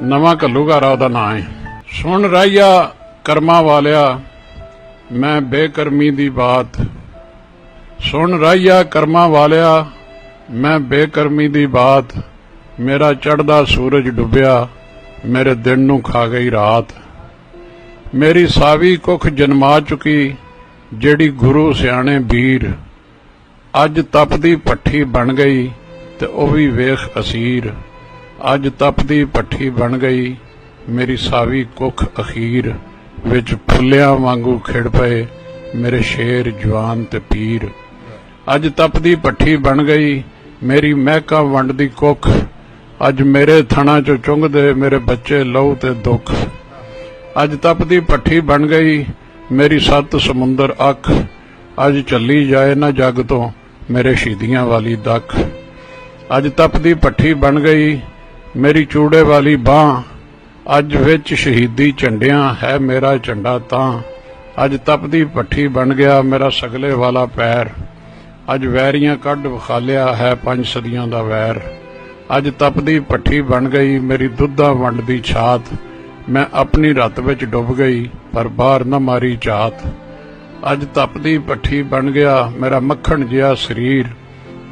ਨਵਾਂ ਘੱਲੂਘਾਰਾ ਉਹਦਾ ਨਾਂ ਹੈ। ਸੁਣ ਰਾਈਆ, ਕਰਮਾ ਵਾਲਿਆ, ਮੈਂ ਬੇਕਰਮੀ ਦੀ ਬਾਤ। ਸੁਣ ਰਾਈਆ, ਕਰਮਾ ਵਾਲਿਆ, ਮੈਂ ਬੇਕਰਮੀ ਦੀ ਬਾਤ। ਮੇਰਾ ਚੜਦਾ ਸੂਰਜ ਡੁੱਬਿਆ, ਮੇਰੇ ਦਿਨ ਨੂੰ ਖਾ ਗਈ ਰਾਤ। ਮੇਰੀ ਸਾਵੀ ਕੁੱਖ ਜਨਮਾ ਚੁਕੀ, ਜਿਹੜੀ ਗੁਰੂ ਸਿਆਣੇ ਵੀਰ। ਅੱਜ ਤਪਦੀ ਪੱਠੀ ਬਣ ਗਈ, ਤੇ ਉਹ ਵੀ ਵੇਖ ਅਸੀਰ। ਅੱਜ ਤਪਦੀ ਪੱਠੀ ਬਣ ਗਈ। ਮੇਰੀ ਸਾਵੀ ਕੁੱਖ ਅਖੀਰ ਵਿੱਚ ਫੁੱਲਿਆਂ ਵਾਂਗੂ ਖਿੜ ਪਏ। ਮੇਰੇ ਸ਼ੇਰ, ਜਵਾਨ ਤੇ ਪੀਰ। ਅੱਜ ਤਪਦੀ ਪੱਠੀ ਬਣ ਗਈ। ਮੇਰੀ ਮਹਿਕਾ ਵੰਡ ਦੀ ਕੁੱਖ। ਅੱਜ ਮੇਰੇ ਥਣਾ ਚੋਂ ਚੁੰਗਦੇ ਮੇਰੇ ਬੱਚੇ ਲਹੂ ਤੇ ਦੁੱਖ। ਅੱਜ ਤਪਦੀ ਪੱਠੀ ਬਣ ਗਈ। ਮੇਰੀ ਸੱਤ ਸਮੁੰਦਰ ਅੱਖ। ਅੱਜ ਚੱਲੀ ਜਾਏ ਨਾ ਜੱਗ ਤੋਂ ਮੇਰੇ ਸ਼ਹੀਦੀਆਂ ਵਾਲੀ ਦੱਖ। ਅੱਜ ਤਪਦੀ ਪੱਠੀ ਬਣ ਗਈ। ਮੇਰੀ ਚੂੜੇ ਵਾਲੀ ਬਾਹ, ਅੱਜ ਵਿੱਚ ਸ਼ਹੀਦੀ ਝੰਡਿਆਂ ਹੈ ਮੇਰਾ ਝੰਡਾ ਤਾਂ। ਅੱਜ ਤਪਦੀ ਪੱਠੀ ਬਣ ਗਿਆ ਮੇਰਾ ਸਗਲੇ ਵਾਲਾ ਪੈਰ। ਅੱਜ ਵੈਰੀਆਂ ਕੱਢ ਵਿਖਾਲਿਆ ਹੈ ਪੰਜ ਸਦੀਆਂ ਦਾ ਵੈਰ। ਅੱਜ ਤਪਦੀ ਪੱਠੀ ਬਣ ਗਈ ਮੇਰੀ ਦੁੱਧਾਂ ਵੰਡ ਦੀ ਛਾਤ। ਮੈਂ ਆਪਣੀ ਰਤ ਵਿੱਚ ਡੁੱਬ ਗਈ, ਪਰ ਬਾਹਰ ਨਾ ਮਾਰੀ ਝਾਤ ਅੱਜ ਤਪਦੀ ਪੱਠੀ ਬਣ ਗਿਆ ਮੇਰਾ ਮੱਖਣ ਜਿਹਾ ਸਰੀਰ।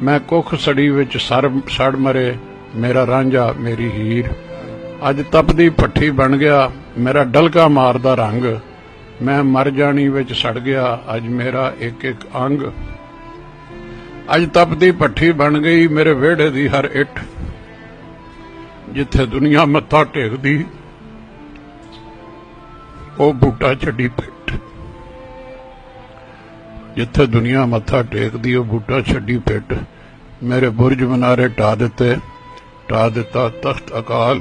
ਮੈਂ ਕੁੱਖ ਸੜੀ ਵਿੱਚ ਸਰ ਸੜ ਮਰੇ ਮੇਰਾ ਰਾਂਝਾ, ਮੇਰੀ ਹੀਰ। ਅੱਜ ਤਪਦੀ ਪੱਠੀ ਬਣ ਗਿਆ, ਮੇਰਾ ਡਲਕਾ ਮਾਰਦਾ ਰੰਗ। ਮੈਂ ਮਰ ਜਾਣੀ ਵਿੱਚ ਸੜ ਗਿਆ, ਅੱਜ ਮੇਰਾ ਇੱਕ ਇੱਕ ਅੰਗ। ਅੱਜ ਤਪਦੀ ਪੱਠੀ ਬਣ ਗਈ, ਮੇਰੇ ਵਿਹੜੇ ਦੀ ਹਰ ਇੱਟ। ਜਿੱਥੇ ਦੁਨੀਆ ਮੱਥਾ ਟੇਕਦੀ, ਉਹ ਬੂਟਾ ਛੱਡੀ ਪਿੱਟ ਜਿੱਥੇ ਦੁਨੀਆ ਮੱਥਾ ਟੇਕਦੀ, ਉਹ ਬੂਟਾ ਛੱਡੀ ਪਿੱਟ ਮੇਰੇ ਬੁਰਜ ਮਨਾਰੇ ਢਾ ਦਿੱਤੇ। ਢਾ ਦਿੱਤਾ ਤਖਤ ਅਕਾਲ।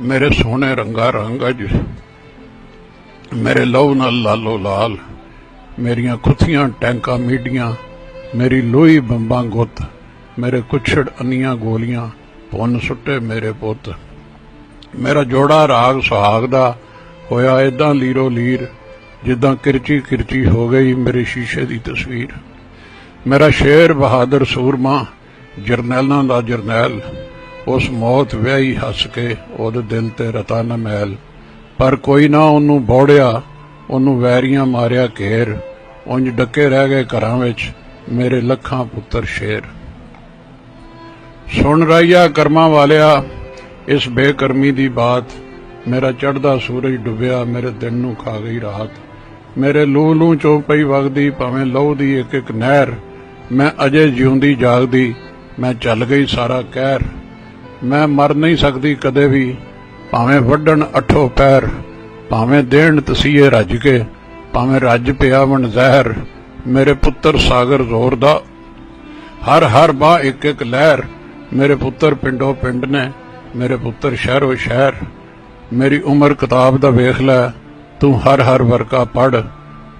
ਮੇਰੇ ਸੋਹਣੇ ਰੰਗਾ ਰੰਗ ਅਜ, ਮੇਰੇ ਲਹੂ ਨਾਲ ਲਾਲੋ ਲਾਲ, ਮੇਰੀਆਂ ਖੁੱਥੀਆਂ ਟੈਂਕਾਂ ਮੀਡੀਆਂ, ਮੇਰੀ ਲੋਹੀ ਬੰਬਾਂ ਗੁੱਤ, ਮੇਰੇ ਕੁਛੜ ਅੰਨੀਆਂ ਗੋਲੀਆਂ, ਪੁੰਨ ਸੁੱਟੇ ਮੇਰੇ ਪੁੱਤ। ਮੇਰਾ ਜੋੜਾ ਰਾਗ ਸੁਹਾਗ ਦਾ ਹੋਇਆ ਏਦਾਂ ਲੀਰੋ ਲੀਰ, ਜਿੱਦਾਂ ਕਿਰਚੀ ਕਿਰਚੀ ਹੋ ਗਈ ਮੇਰੇ ਸ਼ੀਸ਼ੇ ਦੀ ਤਸਵੀਰ। ਮੇਰਾ ਸ਼ੇਰ ਬਹਾਦਰ ਸੂਰਮਾ ਜਰਨੈਲਾਂ ਦਾ ਜਰਨੈਲ, ਉਸ ਮੌਤ ਵਿਆਹੀ ਹੱਸ ਕੇ ਉਹਦੇ ਦਿਲ ਤੇ ਰਤਾ ਨਾ ਮੈਲ। ਪਰ ਕੋਈ ਨਾ ਉਹਨੂੰ ਬੋੜਿਆ, ਉਹਨੂੰ ਵੈਰੀਆਂ ਮਾਰਿਆ ਘੇਰ। ਉਂਝ ਡੱਕੇ ਰਹਿ ਗਏ ਘਰਾਂ ਵਿੱਚ, ਮੇਰੇ ਲੱਖਾਂ ਪੁੱਤਰ ਸ਼ੇਰ। ਸੁਣ ਰਹੀਆ ਕਰਮਾਂ ਵਾਲਿਆ, ਇਸ ਬੇਕਰਮੀ ਦੀ ਬਾਤ। ਮੇਰਾ ਚੜਦਾ ਸੂਰਜ ਡੁੱਬਿਆ, ਮੇਰੇ ਦਿਨ ਨੂੰ ਖਾ ਗਈ ਰਾਤ। ਮੇਰੇ ਲੂ ਲੂ ਚੋਂ ਪਈ ਵਗਦੀ, ਭਾਵੇਂ ਲਹੂ ਦੀ ਇੱਕ ਇੱਕ ਨਹਿਰ। ਮੈਂ ਅਜੇ ਜਿਉਂਦੀ ਜਾਗਦੀ ਮੈਂ ਚੱਲ ਗਈ ਸਾਰਾ ਕਹਿਰ। ਮੈਂ ਮਰ ਨਹੀਂ ਸਕਦੀ ਕਦੇ ਵੀ। ਭਾਵੇਂ ਵੱਢਣ ਅਠੋ ਪੈਰ, ਭਾਵੇਂ ਦੇਣ ਤਸੀਏ ਰੱਜ ਕੇ, ਭਾਵੇਂ ਰੱਜ ਪਿਆ ਵਣ ਜ਼ਹਿਰ, ਮੇਰੇ ਪੁੱਤਰ ਸਾਗਰ ਜ਼ੋਰ ਦਾ। ਹਰ ਹਰ ਬਾ ਇੱਕ ਇੱਕ ਲਹਿਰ, ਮੇਰੇ ਪੁੱਤਰ ਪਿੰਡੋ ਪਿੰਡ ਨੇ, ਮੇਰੇ ਪੁੱਤਰ ਸ਼ਹਿਰੋ ਸ਼ਹਿਰ। ਮੇਰੀ ਉਮਰ ਕਿਤਾਬ ਦਾ ਵੇਖ ਲੈ, ਤੂੰ ਹਰ ਹਰ ਵਰਕਾ ਪੜ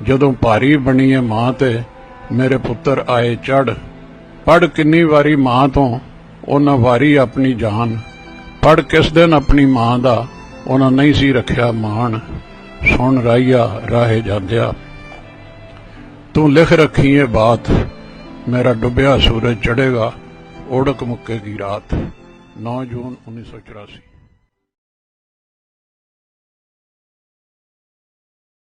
ਜਦੋਂ ਭਾਰੀ ਬਣੀ ਏ ਮਾਂ ਤੇ, ਮੇਰੇ ਪੁੱਤਰ ਆਏ ਚੜ ਪੜ ਕਿੰਨੀ ਵਾਰੀ ਮਾਂ ਤੋਂ, ਉਹਨਾਂ ਵਾਰੀ ਆਪਣੀ ਜਾਨ। ਪੜ ਕਿਸ ਦਿਨ ਆਪਣੀ ਮਾਂ ਦਾ, ਉਹਨਾਂ ਨਹੀਂ ਸੀ ਰੱਖਿਆ ਮਾਣ। ਸੁਣ ਰਾਈਆ ਰਾਹੇ ਜਾਂਦਿਆ। ਤੂੰ ਲਿਖ ਰੱਖੀ ਏ ਬਾਤ, ਮੇਰਾ ਡੁੱਬਿਆ ਸੂਰਜ ਚੜੇਗਾ ਓੜਕ ਮੁੱਕੇਗੀ ਰਾਤ। 9 ਜੂਨ 1984